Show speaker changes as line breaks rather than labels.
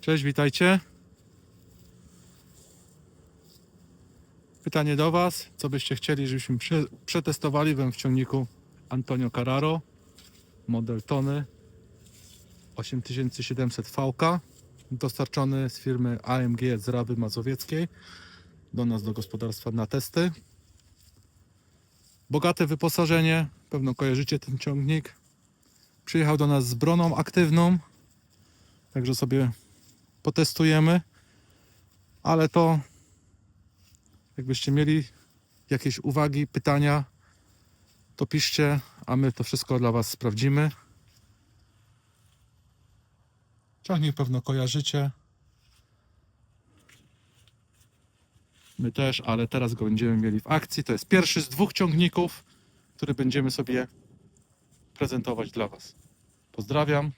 Cześć, witajcie. Pytanie do Was. Co byście chcieli, żebyśmy prze, przetestowali w ciągniku Antonio Carraro, model Tony 8700 VK, dostarczony z firmy AMG z Rawy Mazowieckiej do nas do gospodarstwa na testy. Bogate wyposażenie, pewno kojarzycie ten ciągnik. Przyjechał do nas z broną aktywną, także sobie potestujemy. Ale to jakbyście mieli jakieś uwagi, pytania, to piszcie, a my to wszystko dla Was sprawdzimy. Ciągnik pewno kojarzycie. My też, ale teraz go będziemy mieli w akcji. To jest pierwszy z dwóch ciągników, który będziemy sobie prezentować dla Was. Pozdrawiam.